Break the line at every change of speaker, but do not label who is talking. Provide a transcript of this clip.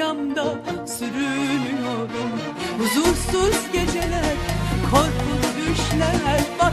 dünyamda sürünüyorum Huzursuz geceler, korkulu düşler Bak